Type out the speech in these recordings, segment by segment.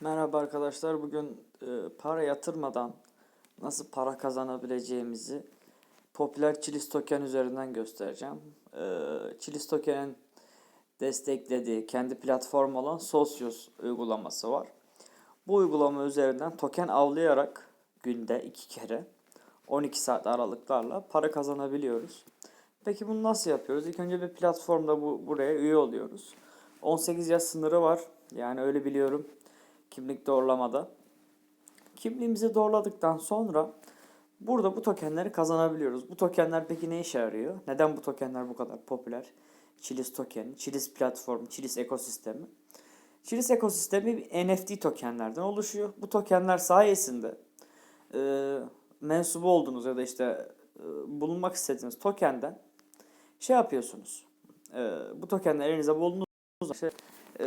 Merhaba arkadaşlar. Bugün e, para yatırmadan nasıl para kazanabileceğimizi popüler Chilis token üzerinden göstereceğim. E, Chilis token'in desteklediği kendi platformu olan Socios uygulaması var. Bu uygulama üzerinden token avlayarak günde iki kere 12 saat aralıklarla para kazanabiliyoruz. Peki bunu nasıl yapıyoruz? İlk önce bir platformda bu buraya üye oluyoruz. 18 yaş sınırı var. Yani öyle biliyorum kimlik doğrulamada. Kimliğimizi doğruladıktan sonra burada bu tokenleri kazanabiliyoruz. Bu tokenler peki ne işe yarıyor? Neden bu tokenler bu kadar popüler? Chilis tokeni, Chilis platformu, Chilis ekosistemi. Chilis ekosistemi NFT tokenlerden oluşuyor. Bu tokenler sayesinde e, mensubu olduğunuz ya da işte e, bulunmak istediğiniz tokenden şey yapıyorsunuz. E, bu tokenler elinize bulunduğunuz işte, e,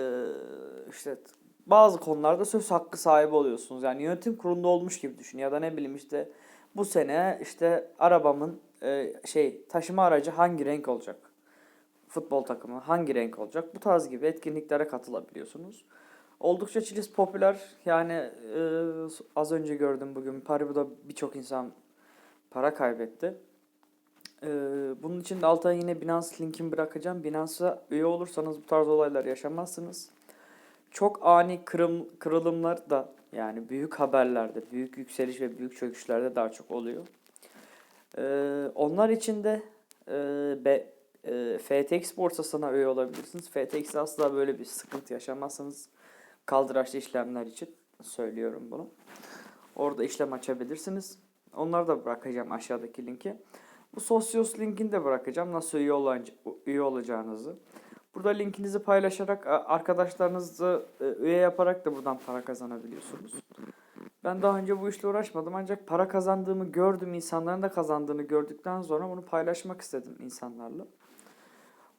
işte bazı konularda söz hakkı sahibi oluyorsunuz. Yani yönetim kurulunda olmuş gibi düşün ya da ne bileyim işte bu sene işte arabamın e, şey taşıma aracı hangi renk olacak? Futbol takımı hangi renk olacak? Bu tarz gibi etkinliklere katılabiliyorsunuz. Oldukça Chilis popüler. Yani e, az önce gördüm bugün Paribu'da birçok insan para kaybetti. E, bunun için de altına yine Binance linkini bırakacağım. Binance'a üye olursanız bu tarz olaylar yaşamazsınız çok ani kırım, kırılımlar da yani büyük haberlerde, büyük yükseliş ve büyük çöküşlerde daha çok oluyor. Ee, onlar için de e, be, e, FTX borsasına üye olabilirsiniz. FTX'de asla böyle bir sıkıntı yaşamazsınız. Kaldıraçlı işlemler için söylüyorum bunu. Orada işlem açabilirsiniz. Onları da bırakacağım aşağıdaki linki. Bu Socios linkini de bırakacağım. Nasıl üye, olacağınızı, üye olacağınızı. Burada linkinizi paylaşarak arkadaşlarınızı e, üye yaparak da buradan para kazanabiliyorsunuz. Ben daha önce bu işle uğraşmadım ancak para kazandığımı gördüm, insanların da kazandığını gördükten sonra bunu paylaşmak istedim insanlarla.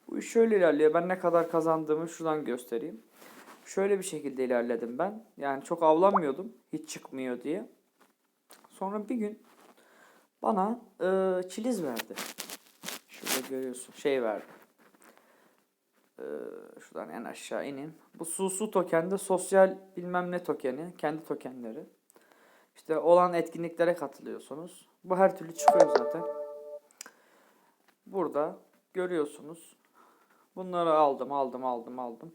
Bu iş şöyle ilerliyor. Ben ne kadar kazandığımı şuradan göstereyim. Şöyle bir şekilde ilerledim ben. Yani çok avlanmıyordum. Hiç çıkmıyor diye. Sonra bir gün bana e, çiliz verdi. Şurada görüyorsun. Şey verdi. Ee, şuradan en aşağı ineyim. Bu Susu tokende sosyal bilmem ne tokeni. Kendi tokenleri. İşte olan etkinliklere katılıyorsunuz. Bu her türlü çıkıyor zaten. Burada görüyorsunuz. Bunları aldım, aldım, aldım, aldım.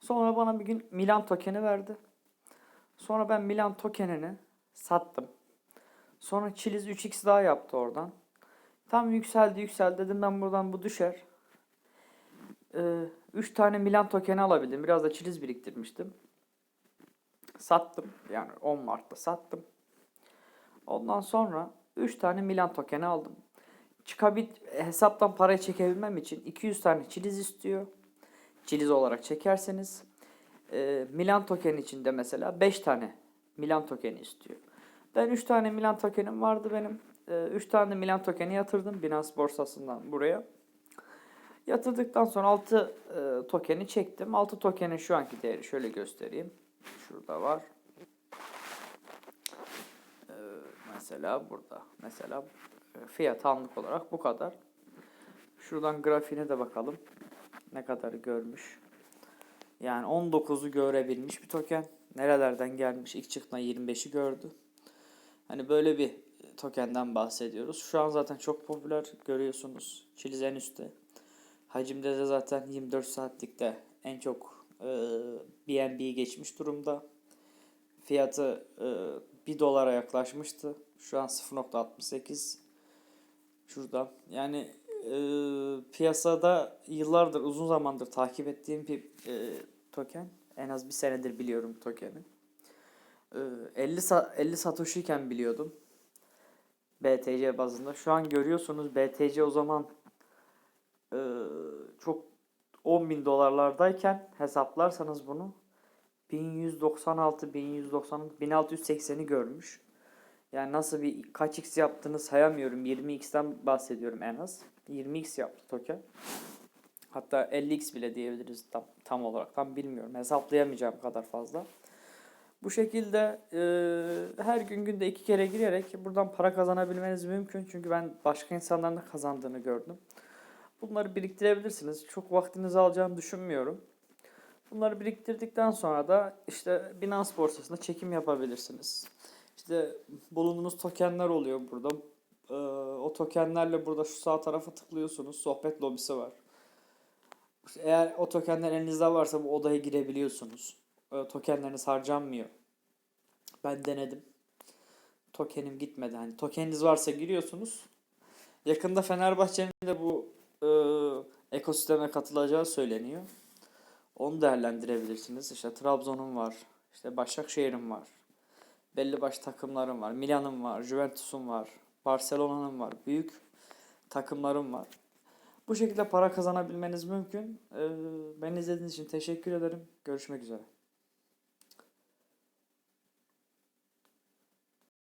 Sonra bana bir gün Milan tokeni verdi. Sonra ben Milan tokenini sattım. Sonra Chiliz 3x daha yaptı oradan. Tam yükseldi yükseldi dedim ben buradan bu düşer. 3 ee, tane Milan tokeni alabildim. Biraz da çiliz biriktirmiştim. Sattım. Yani 10 Mart'ta sattım. Ondan sonra 3 tane Milan tokeni aldım. Çıkabil hesaptan parayı çekebilmem için 200 tane çiliz istiyor. Çiliz olarak çekerseniz e, Milan tokeni için de mesela 5 tane Milan tokeni istiyor. Ben 3 tane Milan tokenim vardı benim. 3 e, tane Milan tokeni yatırdım Binance borsasından buraya. Yatırdıktan sonra 6 e, tokeni çektim. 6 tokenin şu anki değeri şöyle göstereyim. Şurada var. E, mesela burada. Mesela e, fiyat anlık olarak bu kadar. Şuradan grafiğine de bakalım. Ne kadar görmüş. Yani 19'u görebilmiş bir token. Nerelerden gelmiş? İlk çıktığında 25'i gördü. Hani böyle bir tokenden bahsediyoruz. Şu an zaten çok popüler görüyorsunuz. Chiliz en üstte. Hacimde de zaten 24 saatlikte en çok e, BNB geçmiş durumda. Fiyatı e, 1 dolara yaklaşmıştı. Şu an 0.68 şurada. Yani e, piyasada yıllardır uzun zamandır takip ettiğim bir e, token. En az bir senedir biliyorum tokeni. E, 50 sa 50 Satoshi iken biliyordum. BTC bazında. Şu an görüyorsunuz BTC o zaman e, çok 10 bin dolarlardayken hesaplarsanız bunu 1196, 1190, 1680'i görmüş. Yani nasıl bir kaç x yaptığını sayamıyorum. 20x'ten bahsediyorum en az. 20x yaptı token. Hatta 50x bile diyebiliriz tam, tam olarak. Tam bilmiyorum. Hesaplayamayacağım kadar fazla. Bu şekilde e, her gün günde iki kere girerek buradan para kazanabilmeniz mümkün. Çünkü ben başka insanların da kazandığını gördüm. Bunları biriktirebilirsiniz. Çok vaktinizi alacağını düşünmüyorum. Bunları biriktirdikten sonra da işte Binance borsasında çekim yapabilirsiniz. İşte bulunduğunuz tokenler oluyor burada. Ee, o tokenlerle burada şu sağ tarafa tıklıyorsunuz. Sohbet lobisi var. Eğer o tokenler elinizde varsa bu odaya girebiliyorsunuz. Ee, tokenleriniz harcanmıyor. Ben denedim. Tokenim gitmedi. Hani tokeniniz varsa giriyorsunuz. Yakında Fenerbahçe'nin de bu e, ekosisteme katılacağı söyleniyor. Onu değerlendirebilirsiniz. İşte Trabzon'un var. işte Başakşehir'in var. Belli başlı takımların var. Milan'ın var. Juventus'un var. Barcelona'nın var. Büyük takımların var. Bu şekilde para kazanabilmeniz mümkün. Ee, beni izlediğiniz için teşekkür ederim. Görüşmek üzere.